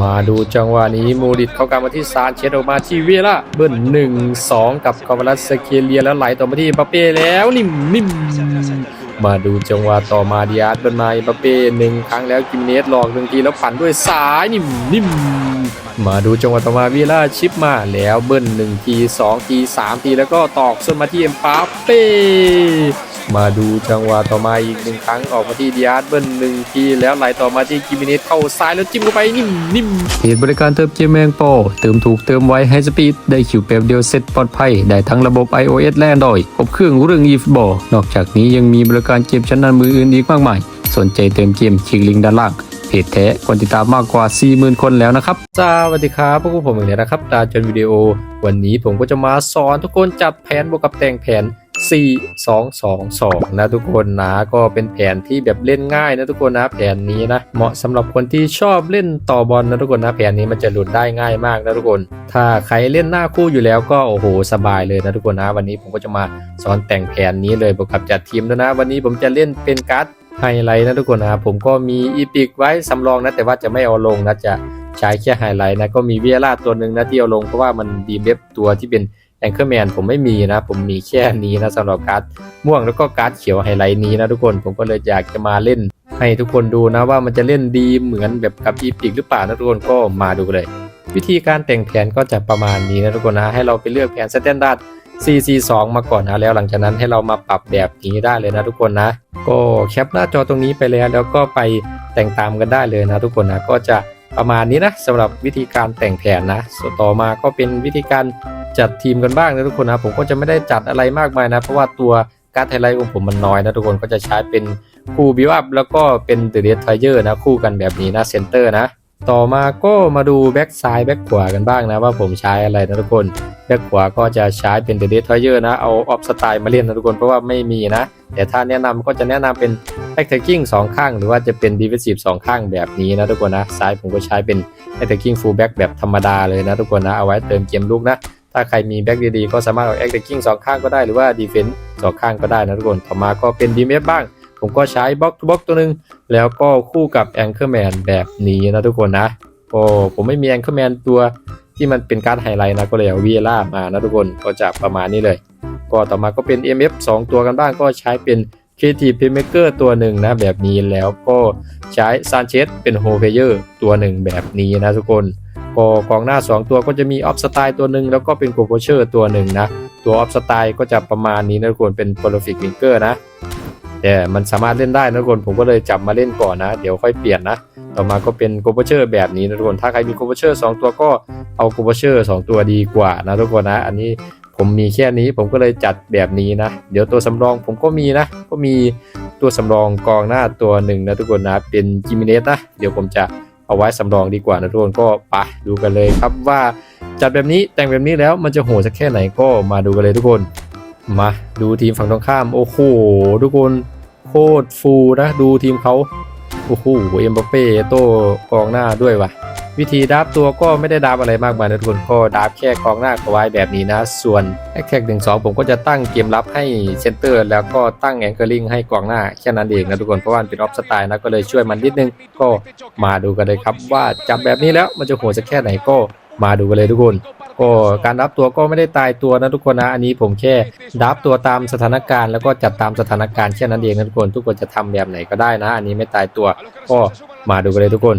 มาดูจังหวะนี้มูดิตเข้ากลางมาที่ซานเชสออกมาที่เวียร่าเบิ้ลหนึ่งสองกับคาวาลัสสเคเลียแล้วไหลต่อมาที่บัปเป้แล้วนิ่มนิ่มมาดูจังหวะต่อมาดิอาร์ตเบิ้ลมาบัปเป้หนึ่งครั้งแล้วกิมเนสหลอกหนึ่งทีแล้วปั่นด้วยซ้ายนิ่มนิ่มมาดูจังหวะต่อมาเวียร่าชิปมาแล้วเบิ้ลหนึ่งทีสองทีสามทีแล้วก็ตอกส้นมาที่เอ็มบัปเป้ มาดูจังหวะต่อมาอีกหนึ่งครั้งออกมาที่ดิอาร์ตเบิ้ลหนึ่งทีแล้วไหลต่อมาที่กิมิเนสเข้าซ้ายแล้วจิ้มเข้าไปนิ่มนิ่มเพจบริการเติมเกมแมงโปเติมถูกเติมไวให้สปีดได้คิวแป๊บเดียวเสร็จปลอดภัย ได้ทั้งระบบ iOS และ Android ครบเครื่องเรื่อง eFootball นอกจากนี้ยังมีบริการเกมชั้นนำมืออื่นอีกมากมาย สนใจเติมเกมคลิกลิงก์ด้านล่างเพจแท้คนติดตามมากกว่า 40,000 คนแล้วนะครับ สวัสดีครับ พวกผมอีกแล้วนะครับดาจนวิดีโอ วันนี้ผมก็จะมาสอนทุกคนจัดแผนบวกกับแต่งแผน 4 2 2 2 นะทุกคนนะก็เป็นแผนที่แบบเล่นง่ายนะทุกคนนะแผนนี้นะเหมาะสำหรับคนที่ชอบเล่นต่อบอลนะทุกคนนะแผนนี้มันจะหลุดได้ง่ายมากนะทุกคน ถ้าใครเล่นหน้าคู่อยู่แล้วก็โอ้โหสบายเลยนะทุกคนนะวันนี้ผมก็จะมาสอนแต่งแผนนี้เลยบวกกับจัดทีมด้วยนะ วันนี้ผมจะเล่นเป็นการ์ดไฮไลท์นะทุกคนนะผมก็มีอีพิกไว้สำรองนะแต่ว่าจะไม่เอาลงนะจะใช้แค่ไฮไลท์นะก็มีเวียร่าตัวหนึ่งนะที่เอาลงเพราะว่ามันดีเว็บตัวที่เป็น แองเกอร์แมนผมไม่มีนะ ผมมีแค่นี้นะสำหรับการ์ดม่วงแล้วก็การ์ดเขียวไฮไลท์นี้นะทุกคนผมก็เลยอยากจะมาเล่น ให้ทุกคนดูนะว่ามันจะเล่นดีเหมือนแบบกับอีพิกหรือเปล่านะทุกคนก็มาดูเลย วิธีการแต่งแผนก็จะประมาณนี้นะทุกคนนะให้เราไปเลือกแผนสแตนดาร์ด CC2 มาก่อนนะแล้วหลังจากนั้นให้เรามาปรับแบบนี้ได้เลยนะทุกคนนะ ก็แคปหน้าจอตรงนี้ไปแล้วแล้วก็ไปแต่งตามกันได้เลยนะทุกคนนะก็จะ ประมาณนี้นะสำหรับวิธีการแต่งแผนนะส่วนต่อมาก็เป็นวิธีการจัดทีมกันบ้างนะทุกคนนะผมก็จะไม่ได้จัดอะไรมากมายนะ เพราะว่าตัวการ์ดไฮไลท์ของผมมันน้อยนะทุกคนก็จะใช้เป็นคู่บิวอัพแล้วก็เป็นเดเดทไทเยอร์นะคู่กันแบบนี้นะเซนเตอร์นะ ต่อมาก็มาดูแบ็กซ้ายแบ็กขวากันบ้างนะว่าผมใช้อะไรนะทุกคนแบ็กขวาก็จะใช้เป็นเดเดทไทเยอร์นะเอาออฟสไตล์มาเล่นนะทุกคนเพราะว่าไม่มีนะ แต่ถ้าแนะนำก็จะแนะนำเป็นแ a ค t กิ้งสองข้าง หรือว่าจะเป็นดีเฟ s ซีฟสองข้างแบบนี้นะทุกคนนะซ้ายผมก็ใช้เป็นแ a ค t กิ้งฟูลแบ็กแบบธรรมดาเลยนะทุกคนนะเอาไว้เติมเกมลูกนะถ้าใครมีแบ็กดีๆก็สามารถเอาแ a ค t กิ้งสองข้างก็ได้หรือว่าดีเฟนส์สองข้างก็ได้นะทุกคนต่อมาก็เป็นดีเมฟบ้าง ผมก็ใช้บล็อกบล็อกตัวหนึ่งแล้วก็คู่กับแองเกอร์แมนแบบนี้นะทุกคนนะ โอ้ผมไม่มีแองเกอร์แมนตัวที่มันเป็นการไฮไลท์นะก็เลยเอาวีล่ามานะทุกคนก็จะประมาณนี้เลย ก็ต่อมาก็เป็น MF 2 ตัวกันบ้างก็ใช้เป็น Creative Playmaker ตัวหนึ่งนะแบบนี้แล้วก็ใช้ซานเชสเป็นโฮเพเยอร์ตัวหนึ่งแบบนี้นะทุกคนก็กองหน้า 2 ตัวก็จะมีออฟสไตล์ตัวหนึ่งแล้วก็เป็นโกโพเชอร์ตัวหนึ่งนะ ตัวออฟสไตล์ก็จะประมาณนี้นะทุกคนเป็น Prolific Winker นะ แต่มันสามารถเล่นได้นะทุกคนผมก็เลยจับมาเล่นก่อนนะ เดี๋ยวค่อยเปลี่ยนนะ ต่อมาก็เป็นโกโพเชอร์แบบนี้นะทุกคน ถ้าใครมีโกโพเชอร์2ตัวก็เอาโกโพเชอร์2ตัวดีกว่านะทุกคนนะ อันนี้ผมมีแค่นี้ผมก็เลยจัดแบบนี้นะ เดี๋ยวตัวสำรองผมก็มีนะ ก็มีตัวสำรองกองหน้าตัวหนึ่งนะทุกคนนะ เป็นจิมิเนสนะ เดี๋ยวผมจะเอาไว้สำรองดีกว่านะทุกคนก็ไปดูกันเลยครับว่าจัดแบบนี้แต่งแบบนี้แล้วมันจะโหดสักแค่ไหนก็มาดูกันเลยทุกคน มาดูทีมฝั่งตรงข้าม โอ้โหทุกคนโคตรฟูนะ ดูทีมเขาโอ้โหเอ็มบัปเป้โต้กองหน้าด้วยว่ะ วิธีดับตัวก็ไม่ได้ดับอะไรมากมายนะทุกคนก็ดับแค่กองหน้าเอาไว้แบบนี้นะ ส่วนแอคแท็กหนึ่งสองผมก็จะตั้งเกมรับให้เซนเตอร์ แล้วก็ตั้งแองเกิลลิงให้กองหน้าแค่นั้นเองนะทุกคนเพราะว่าเป็นออฟสไตล์นะก็เลยช่วยมันนิดนึงก็มาดูกันเลยครับว่าจับแบบนี้แล้วมันจะโหดสักแค่ไหนก็มาดูกันเลยทุกคน ก็การดับตัวก็ไม่ได้ตายตัวนะทุกคนนะ อันนี้ผมแค่ดับตัวตามสถานการณ์แล้วก็จัดตามสถานการณ์แค่นั้นเองนะทุกคน ทุกคนจะทำแบบไหนก็ได้นะ อันนี้ไม่ตายตัวก็มาดูกันเลยทุกคน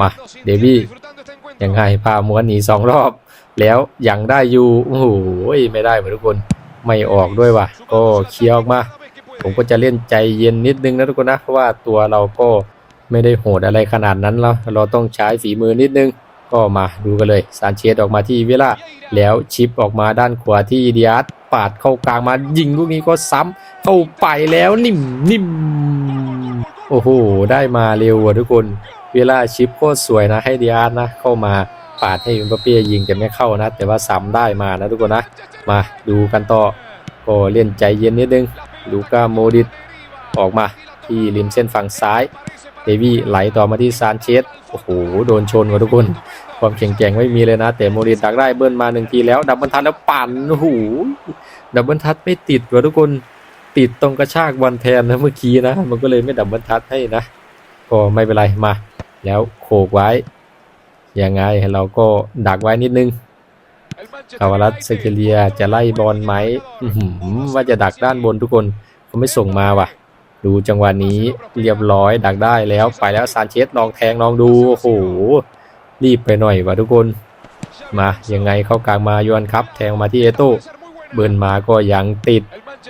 มาเดวี่ยังไงพาม้วนหนีสองรอบ แล้วยังได้อยู่โอ้โหไม่ได้เหมือนทุกคนไม่ออกด้วยว่ะก็เคลียร์ออกมาผมก็จะเล่นใจเย็นนิดนึงนะทุกคนนะเพราะว่าตัวเราก็ไม่ได้โหดอะไรขนาดนั้นแล้วเราต้องใช้ฝีมือนิดนึง ก็มาดูกันเลยซานเชสออกมาที่เวล่าแล้วชิปออกมาด้านขวาที่ดิอาร์ปาดเข้ากลางมายิงลูกนี้ก็ซ้ำเข้าไปแล้วนิ่มนิ่มโอ้โห ได้มาเร็วว่ะทุกคน เวลาชิปโคตรสวยนะให้ดิอาร์นะ เข้ามาปาดให้อุมปเป้ยิงแต่ไม่เข้านะ แต่ว่าซ้ำได้มานะทุกคนนะ มาดูกันต่อ ก็เล่นใจเย็นนิดนึง ลูก้าโมดิตออกมาที่ริมเส้นฝั่งซ้าย เดวี่ไหลต่อมาที่ซานเชสโอ้โหโดนชนว่ะทุกคน ความแข็งแกร่งไม่มีเลยนะ แต่โมดิตดักได้เบิ้ลมาหนึ่งทีแล้วดับเบิลทัดแล้วปั่นโอ้โหดับเบิลทัดไม่ติดว่ะทุกคนติดตรงกระชากบอลแทนนะเมื่อกี้นะ มันก็เลยไม่ดับเบิลทัดให้นะก็ไม่เป็นไรมา แล้วโขกไว้ยังไงเราก็ดักไว้นิดนึงคาวารัสเซเกเลียจะไล่บอลไหมว่าจะดักด้านบนทุกคนเขาไม่ส่งมาว่ะ ดูจังหวะนี้เรียบร้อยดักได้แล้วไปแล้วซานเชสลองแทงลองดูโอ้โหรีบไปหน่อยวะทุกคนมายังไงเข้ากลางมาโยนครับ แทงมาที่เอโต้เบิร์นมาก็ยังติด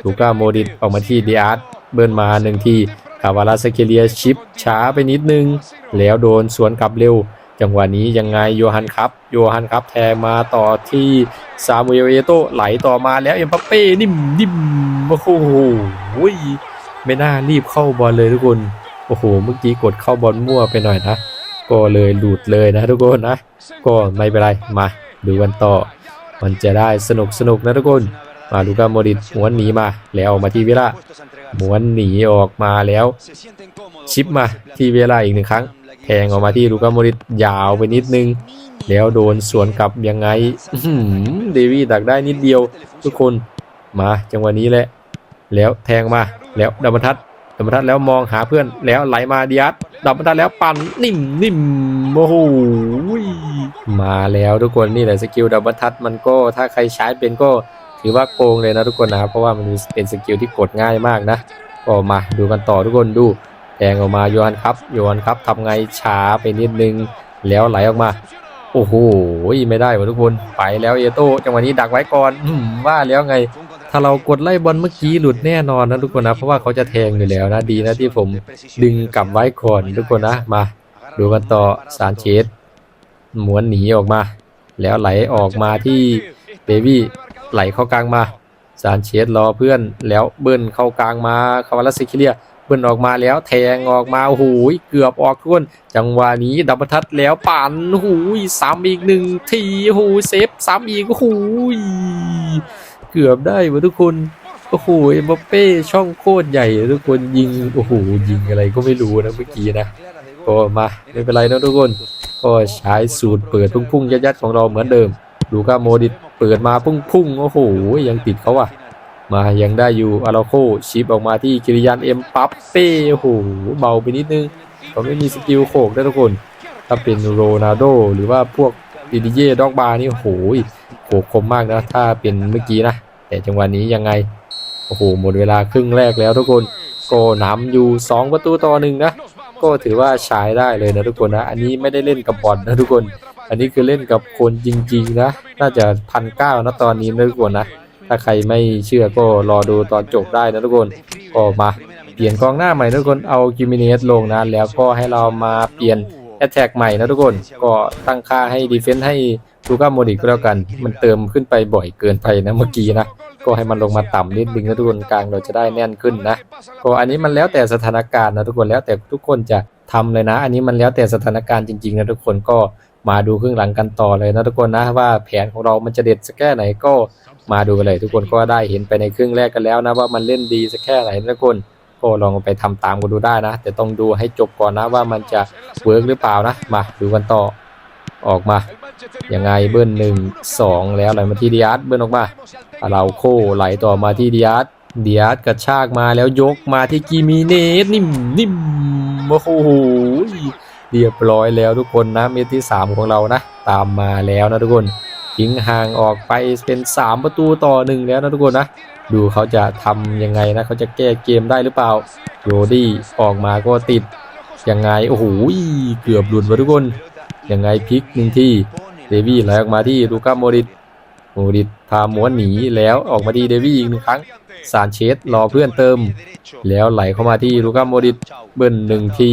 ลูก้าโมดิตออกมาที่ดีอาร์ตเบิร์นมาหนึ่งทีคาวาลาสเกเลียชิปช้าไปนิดนึง แล้วโดนสวนกลับเร็ว จังหวะนี้ยังไงโยฮันครับ โยฮันครับแทงมาต่อที่ซามูเอลเอโต้ไหลต่อมาแล้วเอ็มบัปเป้นิ่มนิ่มโอ้โห ไม่น่ารีบเข้าบอลเลยทุกคน โอ้โห เมื่อกี้กดเข้าบอลมั่วไปหน่อยนะ ก็เลยหลุดเลยนะทุกคนนะ ก็ไม่เป็นไร มาดูกันต่อ มันจะได้สนุกสนุกนะทุกคน มาลูกาโมดิตม้วนหนีมา แล้วออกมาที่เวลาม้วนหนีออกมาแล้ว ชิปมาที่เวลาอีกหนึ่งครั้งแทงออกมาที่ลูกาโมดิตยาวไปนิดนึง แล้วโดนสวนกลับยังไงเดวี่ดักได้นิดเดียว ทุกคนมาจังหวะนี้แหละ แล้วแทงมาแล้วดับบรรทัดดับบรรทัดแล้วมองหาเพื่อนแล้วไหลมาดิยัสดับบรรทัดแล้วปั่นนิ่มนิ่มโอ้โหมาแล้วทุกคนนี่แหละสกิลดับบรรทัดมันก็ถ้าใครใช้เป็นก็ถือว่าโกงเลยนะทุกคนนะเพราะว่ามันเป็นสกิลที่กดง่ายมากนะก็มาดูกันต่อทุกคนดูแทงออกมาโยฮันครับโยฮันครับทำไงช้าไปนิดนึงแล้วไหลออกมาโอ้โหไม่ได้ว่ะทุกคนไปแล้วเอโต้จังหวะนี้ดักไว้ก่อนว่าแล้วไง ถ้าเรากดไล่บอลเมื่อกี้หลุดแน่นอนนะทุกคนนะ เพราะว่าเขาจะแทงอยู่แล้วนะดีนะที่ผมดึงกลับไว้ก่อนทุกคนนะมาดูกันต่อซานเชสหมวนหนีออกมา แล้วไหลออกมาที่เบบี้ไหลเข้ากลางมาซานเชสรอเพื่อนแล้วเบิ้ลเข้ากลางมาคาวาลาซิคิเลียเบิ้ลออกมาแล้วแทงออกมาโอ้โหเกือบออกทุกคนจังหวะนี้ดับเบิลทัดแล้วปั่นโอ้โหซ้ำอีกหนึ่งทีโอ้โหเซฟซ้ำอีกโอ้โห เกือบได้วะทุกคนโอ้โหเอ็มบัปเป้ช่องโคตรใหญ่ทุกคนยิงโอ้โหยิงอะไรก็ไม่รู้นะเมื่อกี้นะก็มาไม่เป็นไรนะทุกคนก็ใช้สูตรเปิดพุ่งๆยัดๆของเราเหมือนเดิมดูก้าโมดิตเปิดมาพุ่งๆโอ้โหยังติดเขาอะมายังได้อยู่อาราโคชิปออกมาที่กิริยันเอ็มปัปเป้โอ้โหเบาไปนิดนึงเขาไม่มีสกิลโขกนะทุกคน ถ้าเป็นโรนัลโดหรือว่าพวกดิดิเย่ด็อกบาร์นี่โอ้โห โหคมมากนะ ถ้าเป็นเมื่อกี้นะ แต่จังหวะนี้ยังไง โอ้โห หมดเวลาครึ่งแรกแล้วทุกคนก็นำอยู่ 2 ประตูต่อหนึ่งนะ ก็ถือว่าใช้ได้เลยนะทุกคนนะ อันนี้ไม่ได้เล่นกับบอลนะทุกคน อันนี้คือเล่นกับคนจริงๆนะ น่าจะพันเก้านะตอนนี้นะทุกคนนะ ถ้าใครไม่เชื่อก็รอดูตอนจบได้นะทุกคน ก็มาเปลี่ยนกองหน้าใหม่ทุกคน เอากิมิเนสลงนะ แล้วก็ให้เรามาเปลี่ยน แอตแทกใหม่นะทุกคนก็ตั้งค่าให้ดีเฟนส์ให้ลูก้าโมดิก็แล้วกัน มันเติมขึ้นไปบ่อยเกินไปนะเมื่อกี้นะ ก็ให้มันลงมาต่ำนิดนึงนะทุกคนกลางเราจะได้แน่นขึ้นนะ ก็อันนี้มันแล้วแต่สถานการณ์นะทุกคนแล้วแต่ทุกคนจะทำเลยนะ อันนี้มันแล้วแต่สถานการณ์จริงๆนะทุกคนก็มาดูครึ่งหลังกันต่อเลยนะทุกคนนะว่าแผนของเรามันจะเด็ดสักแค่ไหนก็มาดูกันเลย ทุกคนก็ได้เห็นไปในครึ่งแรกกันแล้วนะว่ามันเล่นดีสักแค่ไหนนะทุกคน ก็ลองไปทำตามกันดูได้นะ แต่ต้องดูให้จบก่อนนะว่ามันจะเวิร์กหรือเปล่านะ มาดูกันต่อออกมายังไงเบิ้ลหนึ่งสองแล้วไหลมาที่ดิอาร์ตเบิ้ลออกมาเราโคไหลต่อมาที่ดิอาร์ตดิอาร์ตกระชากมาแล้วยกมาที่กีมีเนสนิ่มนิ่มโอ้โหเรียบร้อยแล้วทุกคนนะเมตรที่ 3 ของเรานะ ตามมาแล้วนะทุกคนทิ้งห่างออกไปเป็น 3 ประตูต่อหนึ่งแล้วนะทุกคนนะ ดูเขาจะทำยังไงนะเขาจะแก้เกมได้หรือเปล่าโรดี้ออกมาก็ติดยังไงโอ้โหเกือบหลุดวะทุกคนยังไงพลิกหนึ่งที่เดวี่ไหลออกมาที่ลูก้าโมดิตโมดิตพาม้วนหนีแล้วออกมาที่เดวี่อีกหนึ่งครั้งซานเชสรอเพื่อนเติม แล้วไหลเข้ามาที่ลูก้าโมดิตเบิ้ลหนึ่งที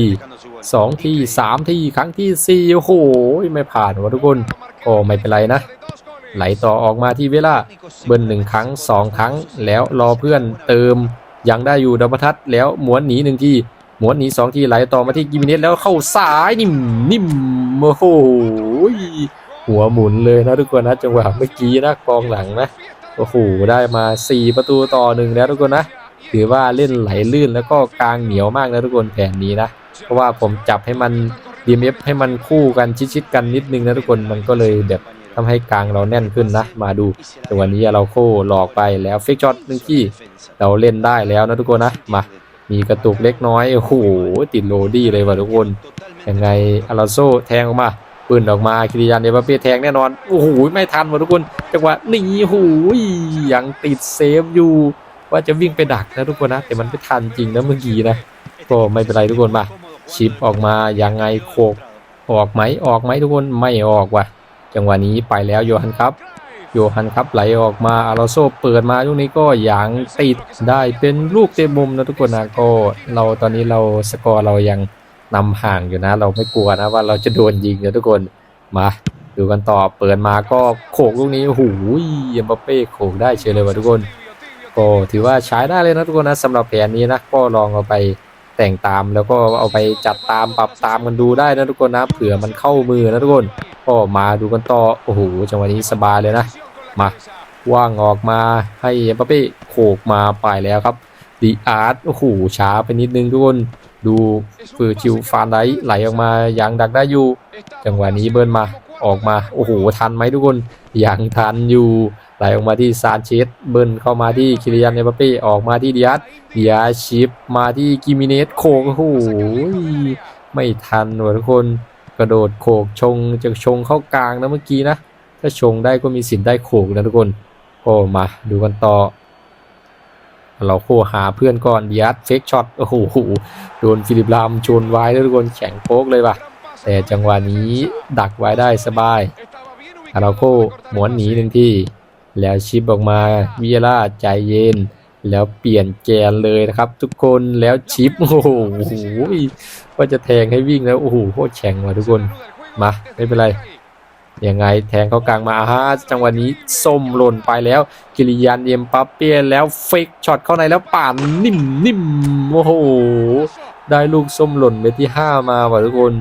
สองทีสามทีครั้งที่สี่โอ้โหไม่ผ่านวะทุกคนโอ้ไม่เป็นไรนะ ไหลต่อออกมาที่เวลาเบิ้ลหนึ่งครั้งสองครั้ง แล้วรอเพื่อนเติมยังได้อยู่ดับทัดแล้วม้วนหนีหนึ่งทีม้วนหนีสองทีไหลต่อมาที่กิมิเนสแล้วเข้าซ้ายนิ่มนิ่มโอ้โหหัวหมุนเลยนะทุกคนนะจังหวะเมื่อกี้นะกองหลังนะโอ้โหได้มา 4 ประตูต่อหนึ่งแล้วทุกคนนะถือว่าเล่นไหลลื่นแล้วก็กลางเหนียวมากนะทุกคนแผนนี้นะเพราะว่าผมจับให้มัน DMF ให้มันคู่กันชิดๆกันนิดนึงนะทุกคนมันก็เลยแบบ ทำให้กลางเราแน่นขึ้นนะ มาดูแต่วันนี้เราโค้หลอกไปแล้วฟิกช็อตหนึ่งที่เราเล่นได้แล้วนะทุกคนนะมามีกระตุกเล็กน้อยโอ้โหติดโรดี้เลยว่ะทุกคนยังไงอาราโซแทงออกมาปืนออกมาคิริยันเอมบัปเป้แทงแน่นอนโอ้โหไม่ทันหมดทุกคนจังหวะนี่โอ้โหยังติดเซฟอยู่ ว่าจะวิ่งไปดักนะทุกคนนะ แต่มันไม่ทันจริงนะเมื่อกี้นะก็ไม่เป็นไรทุกคนมาชิปออกมายังไงโคกออกไหมออกไหมทุกคนไม่ออกว่ะ จังหวะนี้ไปแล้วโยฮันครับ โยฮันครับไหลออกมาอาราโซเปิดมาลูกนี้ก็ยังติดได้เป็นลูกเตะมุมนะทุกคนนะก็เราตอนนี้เราสกอร์เรายังนำห่างอยู่นะ เราไม่กลัวนะว่าเราจะโดนยิงนะทุกคนมาดูกันต่อเปิดมาก็โขกลูกนี้โอ้โหเอ็มบัปเป้โขกได้เฉยเลยว่ะทุกคนก็ถือว่าใช้ได้เลยนะทุกคนนะสำหรับแผนนี้นะก็ลองเอาไป แต่งตามแล้วก็เอาไปจัดตามปรับตามกันดูได้นะทุกคนนะเผื่อมันเข้ามือนะทุกคนก็มาดูกันต่อโอ้โหจังหวะนี้สบายเลยนะมาว่างออกมาให้เอ็มบัปเป้โขกมาไปแล้วครับดีอาร์ตโอ้โหช้าไปนิดนึงทุกคนดูฟือชิวฟานไดไหลออกมายังดักได้อยู่ จังหวะนี้เบิร์นมาออกมาโอ้โหทันไหมทุกคนยังทันอยู่ ไหลออกมาที่ซานเชสเบิร์นเข้ามาที่คิริยันเอมบัปเป้ออกมาที่ดิอาสดิอาสชิปมาที่กิมิเนสโคกโอ้โหไม่ทันว่ะทุกคนกระโดดโขกชงจะชงเข้ากลางนะเมื่อกี้นะ ถ้าชงได้ก็มีสิทธิ์ได้โขกนะทุกคนก็มาดูกันต่อ เราโคหาเพื่อนก่อนดิอาสเฟกช็อตโอ้โหโดนฟิลิปลามชนไว้แล้วทุกคนแข็งโป๊กเลยว่ะแต่จังหวะนี้ดักไว้ได้สบายอาราโคหมวนหนีหนึ่งที่ แล้วชิปออกมาวิเอล่าใจเย็น แล้วเปลี่ยนแกนเลยนะครับ ทุกคนแล้วชิปโอ้โหว่าจะแทงให้วิ่งแล้วโอ้โหโคตรแข็งว่ะทุกคนมาไม่เป็นไรยังไงแทงเข้ากลางมาฮะจังหวะนี้ส้มหล่นไปแล้ว กิริยันเอ็มปัปเปียแล้วเฟกช็อตเข้าในแล้วป่านนิ่มนิ่มโอ้โหได้ลูกส้มหล่นไปที่5มาว่ะทุกคน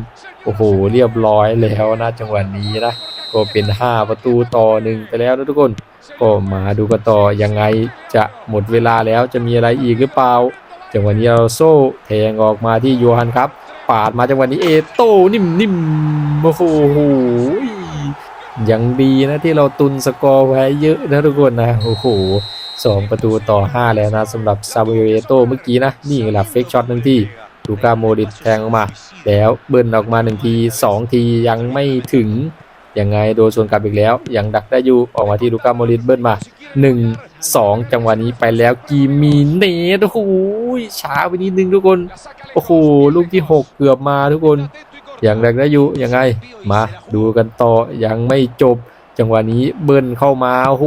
โอ้โห เรียบร้อยแล้วนะจังหวะนี้นะ ก็เป็น 5 ประตูต่อหนึ่งไปแล้วนะทุกคน ก็มาดูกันต่อยังไงจะหมดเวลาแล้วจะมีอะไรอีกหรือเปล่า จังหวะนี้เราโซ่แทงออกมาที่โยฮันครับ ปาดมาจังหวะนี้เอโต้นิ่มนิ่มโอ้โหยังดีนะที่เราตุนสกอร์ไว้เยอะนะทุกคนนะโอ้โหสองประตูต่อ 5 แล้วนะสำหรับซาบิเอโต้เมื่อกี้นะ นี่แหละเฟกช็อตหนึ่งที่ลูกาโมดิตแทงออกมา แล้วเบิ้ลออกมาหนึ่งทีสองทียังไม่ถึง ยังไงโดนส่วนกลับอีกแล้ว ยังดักได้อยู่ออกมาที่ลูก้าโมริสเบิ้ลมา1 2จังหวะนี้ไปแล้วกีมีเนตโอ้โหช้าไปนิดนึงทุกคนโอ้โหลูกที่6เกือบมาทุกคน ยังดักได้อยู่ยังไง มาดูกันต่อยังไม่จบ จังหวะนี้เบิ้ลเข้ามาโอ้โห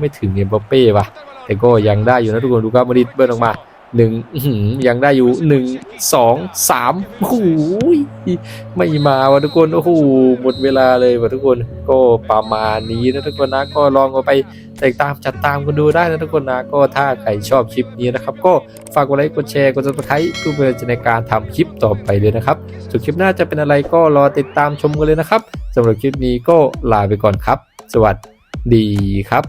ไม่ถึงเอ็มบัปเป้ว่ะแต่ก็ยังได้อยู่นะทุกคนลูก้าโมริสเบิ้ลออกมา หนึ่งยังได้อยู่หนึ่งสองสามโอ้โหไม่มาวะทุกคนโอ้โหหมดเวลาเลยวะทุกคนก็ประมาณนี้นะทุกคนนะก็ลองเอาไปติดตามจัดตามกันดูได้นะทุกคนนะก็ถ้าใครชอบคลิปนี้นะครับ ก็ฝากกดไลค์กดแชร์กดซับสไครต์เพื่อเป็นในการทำคลิปต่อไปเลยนะครับส่วนคลิปหน้าจะเป็นอะไรก็รอติดตามชมกันเลยนะครับสำหรับคลิปนี้ก็ลาไปก่อนครับ สวัสดีครับ